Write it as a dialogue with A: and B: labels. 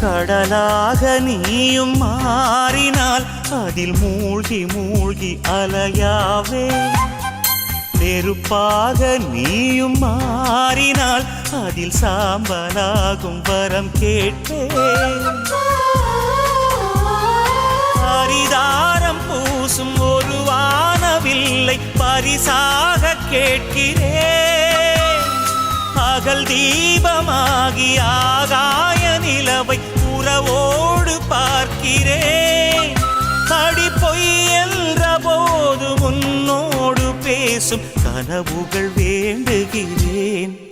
A: கடலாக நீயும் மாறினால் அதில் மூழ்கி மூழ்கி அலையாவே. நெருப்பாக நீயும் மாறினால் அதில் சாம்பலாகும் வரம் கேட்டே. அரிதாரம் பூசும் ஒரு வானவில்லை பரிசாக கேட்கிறேன். அகல் தீபமாகியா உன்னோடு பேசும் கனவுகள் வேண்டுகிறேன்.